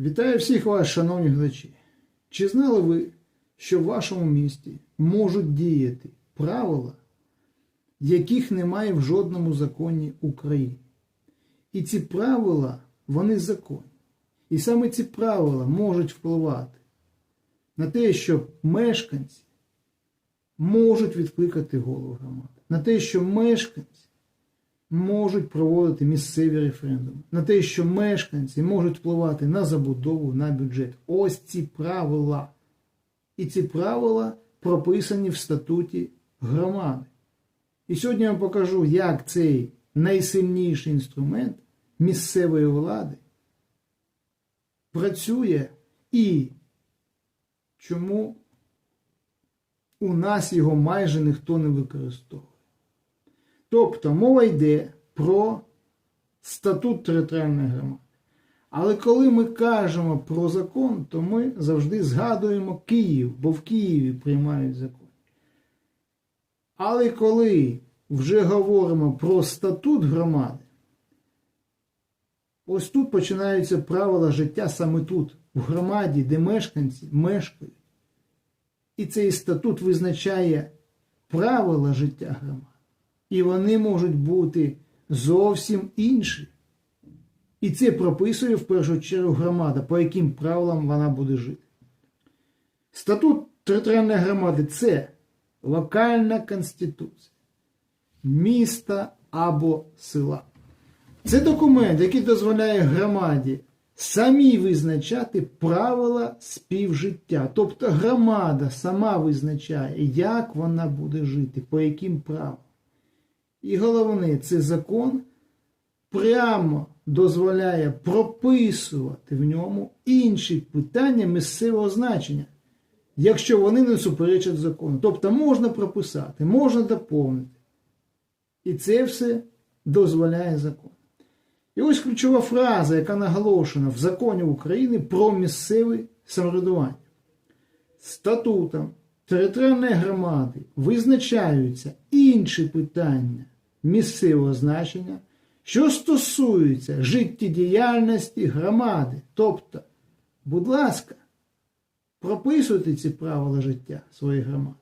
Вітаю всіх вас, шановні глядачі. Чи знали ви, що в вашому місті можуть діяти правила, яких немає в жодному законі України? І ці правила, вони законні. І саме ці правила можуть впливати на те, що мешканці можуть відкликати голову громади, на те, що мешканці можуть проводити місцеві референдуми, на те, що мешканці можуть впливати на забудову, на бюджет. Ось ці правила. І ці правила прописані в статуті громади. І сьогодні я вам покажу, як цей найсильніший інструмент місцевої влади працює і чому у нас його майже ніхто не використовує. Тобто мова йде про статут територіальної громади. Але коли ми кажемо про закон, то ми завжди згадуємо Київ, бо в Києві приймають закон. Але коли вже говоримо про статут громади, ось тут починаються правила життя саме тут, в громаді, де мешканці мешкають. І цей статут визначає правила життя громади. І вони можуть бути зовсім інші. І це прописує в першу чергу громада, по яким правилам вона буде жити. Статут територіальної громади це локальна конституція міста або села. Це документ, який дозволяє громаді самій визначати правила співжиття. Тобто громада сама визначає, як вона буде жити, по яким правилам. І головне, це закон прямо дозволяє прописувати в ньому інші питання місцевого значення, якщо вони не суперечать закону. Тобто можна прописати, можна доповнити. І це все дозволяє закон. І ось ключова фраза, яка наголошена в законі України про місцеве самоврядування. Статутом територіальної громади визначаються інші питання місцевого значення, що стосуються життєдіяльності громади. Тобто, будь ласка, прописуйте ці правила життя своєї громади.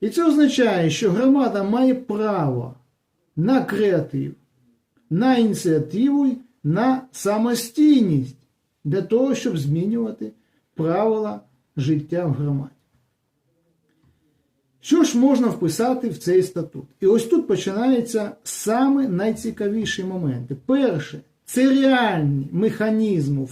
І це означає, що громада має право на креатив, на ініціативу, на самостійність для того, щоб змінювати правила життя в громаді. Що ж можна вписати в цей статут? І ось тут починаються саме найцікавіші моменти. Перше, це реальні механізми